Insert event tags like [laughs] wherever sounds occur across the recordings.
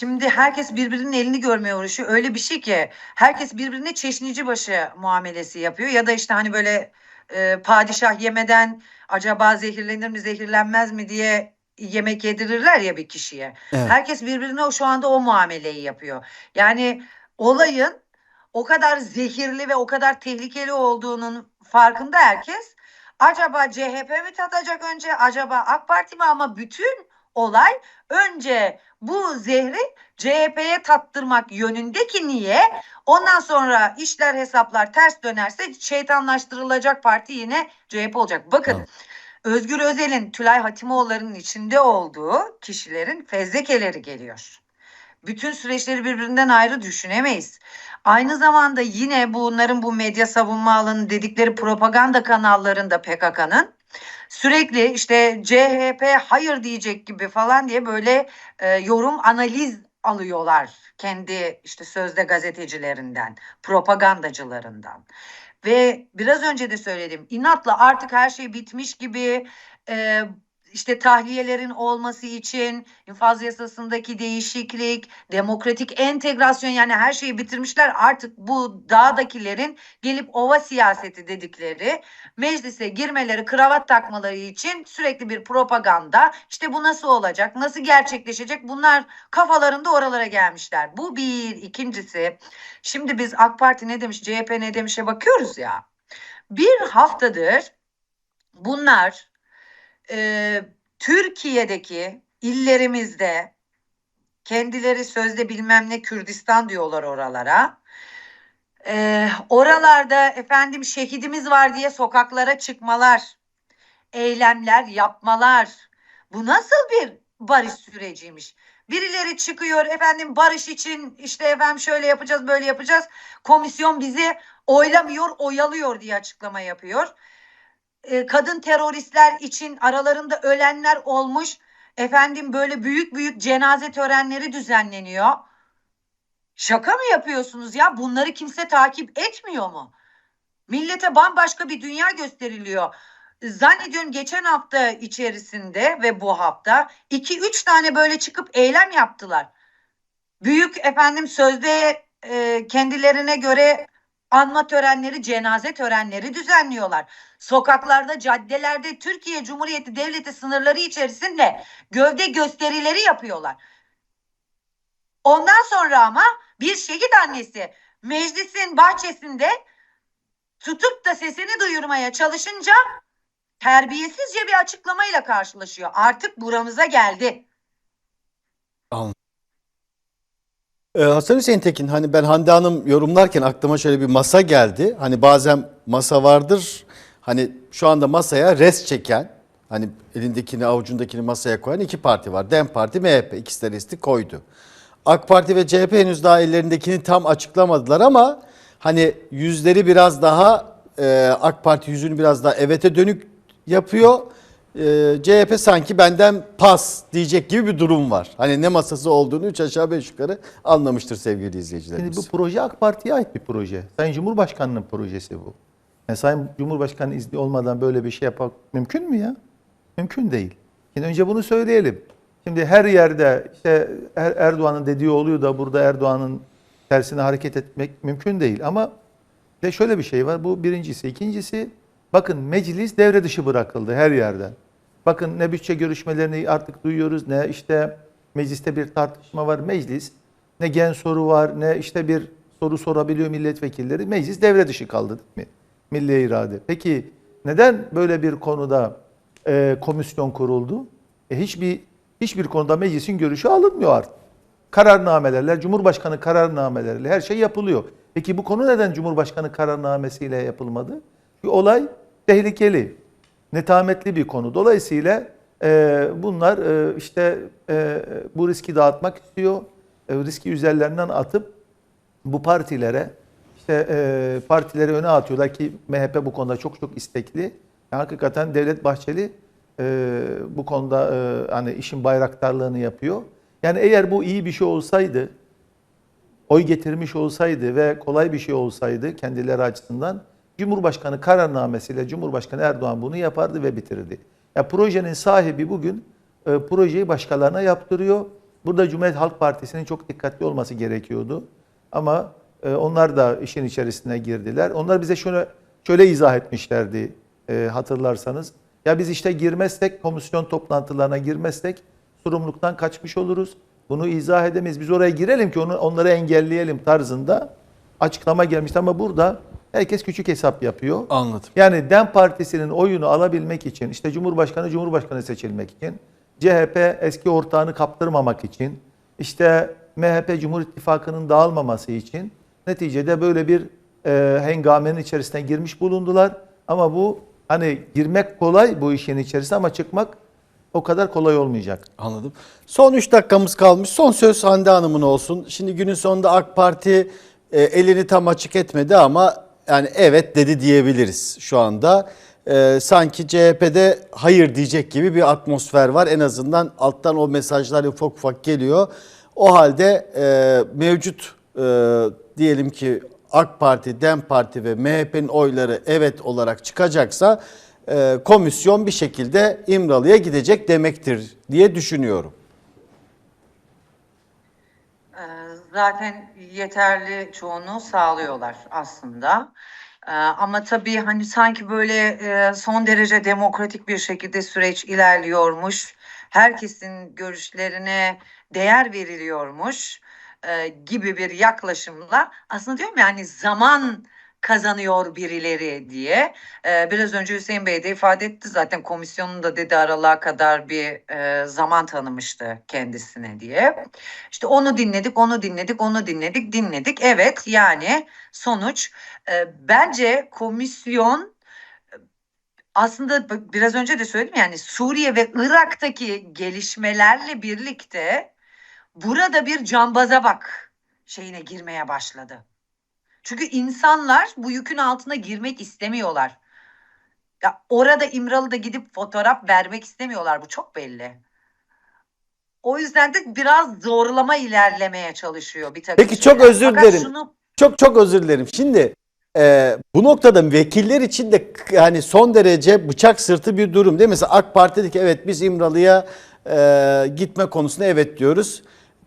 Şimdi herkes birbirinin elini görmeye uğraşıyor. Öyle bir şey ki herkes birbirine çeşnici başı muamelesi yapıyor. Ya da işte hani böyle e, padişah yemeden acaba zehirlenir mi zehirlenmez mi diye yemek yedirirler ya bir kişiye. Evet. Herkes birbirine o şu anda o muameleyi yapıyor. Yani olayın o kadar zehirli ve o kadar tehlikeli olduğunun farkında herkes. Acaba CHP mi tadacak önce? Acaba AK Parti mi? Ama bütün olay önce bu zehri CHP'ye tattırmak yönündeki niye? Ondan sonra işler hesaplar ters dönerse şeytanlaştırılacak parti yine CHP olacak. Bakın Tamam. Özgür Özel'in Tülay Hatimoğulları'nın içinde olduğu kişilerin fezlekeleri geliyor. Bütün süreçleri birbirinden ayrı düşünemeyiz. Aynı zamanda yine bunların bu medya savunma alanı dedikleri propaganda kanallarında PKK'nın sürekli işte CHP hayır diyecek gibi falan diye böyle e, yorum analiz alıyorlar kendi işte sözde gazetecilerinden, propagandacılarından. Ve biraz önce de söyledim inatla artık her şey bitmiş gibi e, işte tahliyelerin olması için infaz yasasındaki değişiklik, demokratik entegrasyon yani her şeyi bitirmişler. Artık bu dağdakilerin gelip ova siyaseti dedikleri meclise girmeleri, kravat takmaları için sürekli bir propaganda. İşte bu nasıl olacak, nasıl gerçekleşecek bunlar kafalarında oralara gelmişler. Bu bir. ikincisi şimdi biz AK Parti ne demiş, CHP ne demişe bakıyoruz ya. Bir haftadır bunlar e, Türkiye'deki illerimizde kendileri sözde bilmem ne Kürdistan diyorlar oralara. E, oralarda efendim şehidimiz var diye sokaklara çıkmalar, eylemler yapmalar. Bu nasıl bir barış süreciymiş? Birileri çıkıyor efendim barış için işte efendim şöyle yapacağız böyle yapacağız. Komisyon bizi oylamıyor oyalıyor diye açıklama yapıyor e, kadın teröristler için aralarında ölenler olmuş. Efendim böyle büyük büyük cenaze törenleri düzenleniyor. Şaka mı yapıyorsunuz ya? Bunları kimse takip etmiyor mu? Millete bambaşka bir dünya gösteriliyor. Zannediyorum geçen hafta içerisinde ve bu hafta iki üç tane böyle çıkıp eylem yaptılar. Büyük efendim sözde e, kendilerine göre anma törenleri, cenaze törenleri düzenliyorlar. Sokaklarda, caddelerde Türkiye Cumhuriyeti Devleti sınırları içerisinde gövde gösterileri yapıyorlar. Ondan sonra ama bir şehit annesi meclisin bahçesinde tutup da sesini duyurmaya çalışınca terbiyesizce bir açıklamayla karşılaşıyor. Artık buramıza geldi. Anladım. Ee, Hasan Hüseyin Tekin hani ben Hande Hanım yorumlarken aklıma şöyle bir masa geldi. Hani bazen masa vardır. Hani şu anda masaya res çeken hani elindekini avucundakini masaya koyan iki parti var. DEM Parti, MHP ikisi de resti koydu. AK Parti ve CHP henüz daha ellerindekini tam açıklamadılar ama hani yüzleri biraz daha e, AK Parti yüzünü biraz daha evete dönük yapıyor. E, CHP sanki benden pas diyecek gibi bir durum var. Hani ne masası olduğunu üç aşağı beş yukarı anlamıştır sevgili izleyicilerimiz. Şimdi bu proje AK Parti'ye ait bir proje. Sayın Cumhurbaşkanı'nın projesi bu. Yani Sayın Cumhurbaşkanı izni olmadan böyle bir şey yapmak mümkün mü ya? Mümkün değil. Şimdi önce bunu söyleyelim. Şimdi her yerde işte Er- Erdoğan'ın dediği oluyor da burada Erdoğan'ın tersine hareket etmek mümkün değil. Ama de şöyle bir şey var. Bu birincisi. İkincisi bakın meclis devre dışı bırakıldı her yerden. Bakın ne bütçe görüşmelerini artık duyuyoruz ne işte mecliste bir tartışma var. Meclis ne gen soru var ne işte bir soru sorabiliyor milletvekilleri. Meclis devre dışı kaldı değil mi? Milli irade. Peki neden böyle bir konuda e, komisyon kuruldu? E, hiçbir hiçbir konuda meclisin görüşü alınmıyor artık. Kararnamelerle, Cumhurbaşkanı kararnameleriyle her şey yapılıyor. Peki bu konu neden Cumhurbaşkanı kararnamesiyle yapılmadı? Çünkü olay tehlikeli, netametli bir konu. Dolayısıyla e, bunlar e, işte e, bu riski dağıtmak istiyor. E, riski üzerlerinden atıp bu partilere işte e, partileri öne atıyorlar ki MHP bu konuda çok çok istekli. Yani hakikaten Devlet Bahçeli e, bu konuda e, hani işin bayraktarlığını yapıyor. Yani eğer bu iyi bir şey olsaydı, oy getirmiş olsaydı ve kolay bir şey olsaydı kendileri açısından Cumhurbaşkanı kararnamesiyle Cumhurbaşkanı Erdoğan bunu yapardı ve bitirirdi. Ya projenin sahibi bugün e, projeyi başkalarına yaptırıyor Burada Cumhuriyet Halk Partisi'nin çok dikkatli olması gerekiyordu. Ama e, onlar da işin içerisine girdiler. Onlar bize şöyle şöyle izah etmişlerdi e, hatırlarsanız. Ya biz işte girmezsek, komisyon toplantılarına girmezsek sorumluluktan kaçmış oluruz. Bunu izah edemeyiz. Biz oraya girelim ki onu onları engelleyelim tarzında açıklama gelmişti ama burada herkes küçük hesap yapıyor. Anladım. Yani DEM Partisi'nin oyunu alabilmek için, işte Cumhurbaşkanı Cumhurbaşkanı seçilmek için, CHP eski ortağını kaptırmamak için, işte MHP Cumhur İttifakı'nın dağılmaması için neticede böyle bir e, hengamenin içerisine girmiş bulundular. Ama bu hani girmek kolay bu işin içerisine ama çıkmak o kadar kolay olmayacak. Anladım. Son 3 dakikamız kalmış. Son söz Hande Hanım'ın olsun. Şimdi günün sonunda AK Parti e, elini tam açık etmedi ama yani evet dedi diyebiliriz şu anda. E, sanki CHP'de hayır diyecek gibi bir atmosfer var. En azından alttan o mesajlar ufak ufak geliyor. O halde e, mevcut e, diyelim ki AK Parti, DEM Parti ve MHP'nin oyları evet olarak çıkacaksa e, komisyon bir şekilde İmralı'ya gidecek demektir diye düşünüyorum. Ee, Zaten yeterli çoğunluğu sağlıyorlar aslında. Ee, Ama tabii hani sanki böyle e, son derece demokratik bir şekilde süreç ilerliyormuş. Herkesin görüşlerine değer veriliyormuş e, gibi bir yaklaşımla aslında diyorum ya hani zaman kazanıyor birileri diye. Ee, Biraz önce Hüseyin Bey de ifade etti zaten komisyonun da dedi aralığa kadar bir e, zaman tanımıştı kendisine diye. İşte onu dinledik, onu dinledik, onu dinledik, dinledik. Evet yani sonuç e, bence komisyon e, aslında biraz önce de söyledim yani Suriye ve Irak'taki gelişmelerle birlikte burada bir cambaza bak şeyine girmeye başladı. Çünkü insanlar bu yükün altına girmek istemiyorlar. Ya orada İmralı'da gidip fotoğraf vermek istemiyorlar. Bu çok belli. O yüzden de biraz zorlama ilerlemeye çalışıyor bir takım Peki, çok şeyler. özür Fakat dilerim. şunu Çok çok özür dilerim. Şimdi e, bu noktada vekiller için de yani son derece bıçak sırtı bir durum değil mi? Mesela AK Parti dedi ki evet biz İmralı'ya e, gitme konusunda evet diyoruz.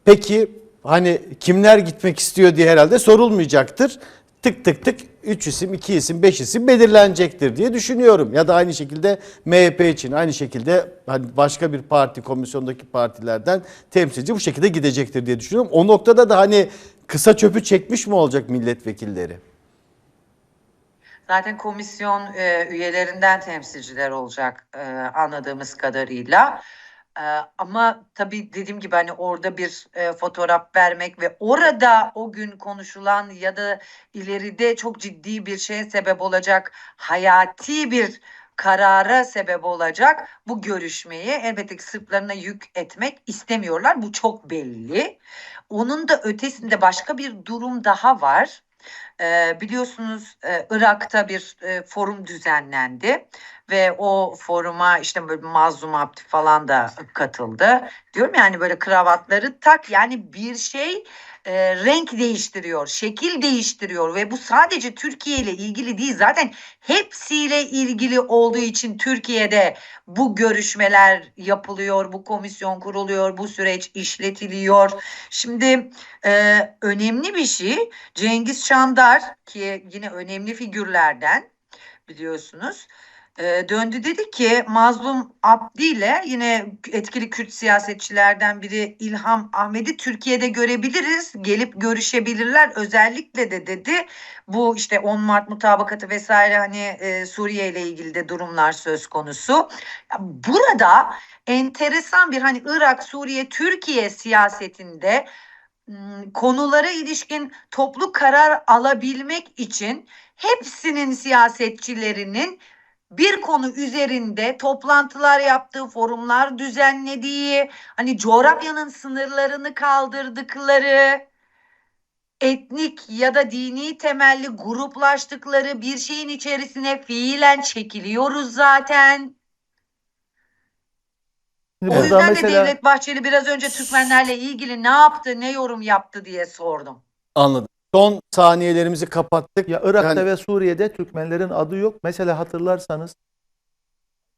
Peki hani kimler gitmek istiyor diye herhalde sorulmayacaktır. Tık tık tık 3 isim, 2 isim, 5 isim belirlenecektir diye düşünüyorum. Ya da aynı şekilde MHP için aynı şekilde hani başka bir parti komisyondaki partilerden temsilci bu şekilde gidecektir diye düşünüyorum. O noktada da hani kısa çöpü çekmiş mi olacak milletvekilleri? zaten komisyon e, üyelerinden temsilciler olacak e, anladığımız kadarıyla. E, ama tabii dediğim gibi hani orada bir e, fotoğraf vermek ve orada o gün konuşulan ya da ileride çok ciddi bir şeye sebep olacak hayati bir karara sebep olacak bu görüşmeyi elbette ki sırtlarına yük etmek istemiyorlar. Bu çok belli. Onun da ötesinde başka bir durum daha var. Ee, biliyorsunuz e, Irak'ta bir e, forum düzenlendi ve o foruma işte böyle Mazlum Abdi falan da katıldı. Diyorum yani böyle kravatları tak yani bir şey e, renk değiştiriyor, şekil değiştiriyor ve bu sadece Türkiye ile ilgili değil zaten hepsiyle ilgili olduğu için Türkiye'de bu görüşmeler yapılıyor, bu komisyon kuruluyor, bu süreç işletiliyor. Şimdi e, önemli bir şey Cengiz Çandar ki yine önemli figürlerden biliyorsunuz e, döndü dedi ki Mazlum Abdi ile yine etkili Kürt siyasetçilerden biri İlham Ahmet'i Türkiye'de görebiliriz. Gelip görüşebilirler. Özellikle de dedi bu işte 10 Mart mutabakatı vesaire hani e, Suriye ile ilgili de durumlar söz konusu. Burada enteresan bir hani Irak, Suriye, Türkiye siyasetinde konulara ilişkin toplu karar alabilmek için hepsinin siyasetçilerinin bir konu üzerinde toplantılar yaptığı, forumlar düzenlediği, hani coğrafyanın sınırlarını kaldırdıkları, etnik ya da dini temelli gruplaştıkları bir şeyin içerisine fiilen çekiliyoruz zaten. Şimdi O yüzden de mesela Devlet Bahçeli biraz önce Türkmenlerle ilgili ne yaptı, ne yorum yaptı diye sordum. Anladım. Son saniyelerimizi kapattık. ya Irak'ta Yani- ve Suriye'de Türkmenlerin adı yok. Mesela hatırlarsanız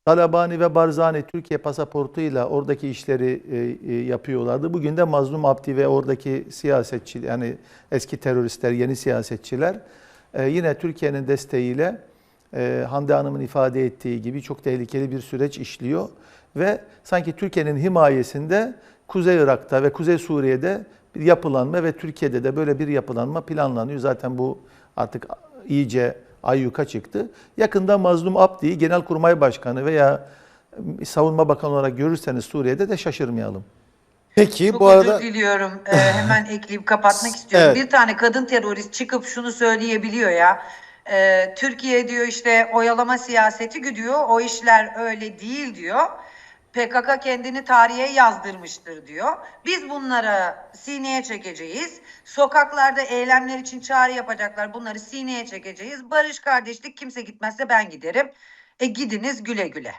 Talabani ve Barzani Türkiye pasaportuyla oradaki işleri e, e, yapıyorlardı. Bugün de Mazlum Abdi ve oradaki siyasetçi yani eski teröristler, yeni siyasetçiler e, yine Türkiye'nin desteğiyle e, Hande Hanım'ın ifade ettiği gibi çok tehlikeli bir süreç işliyor ve sanki Türkiye'nin himayesinde Kuzey Irak'ta ve Kuzey Suriye'de bir yapılanma ve Türkiye'de de böyle bir yapılanma planlanıyor. Zaten bu artık iyice ayyuka çıktı. Yakında Mazlum Abdi'yi Genelkurmay Başkanı veya Savunma Bakanı olarak görürseniz Suriye'de de şaşırmayalım. Peki Çok bu arada diliyorum. Ee, hemen [laughs] ekleyip kapatmak istiyorum. Evet. Bir tane kadın terörist çıkıp şunu söyleyebiliyor ya. Ee, Türkiye diyor işte oyalama siyaseti gidiyor. O işler öyle değil diyor. PKK kendini tarihe yazdırmıştır diyor. Biz bunlara sineye çekeceğiz. Sokaklarda eylemler için çağrı yapacaklar. Bunları sineye çekeceğiz. Barış kardeşlik kimse gitmezse ben giderim. E gidiniz güle güle.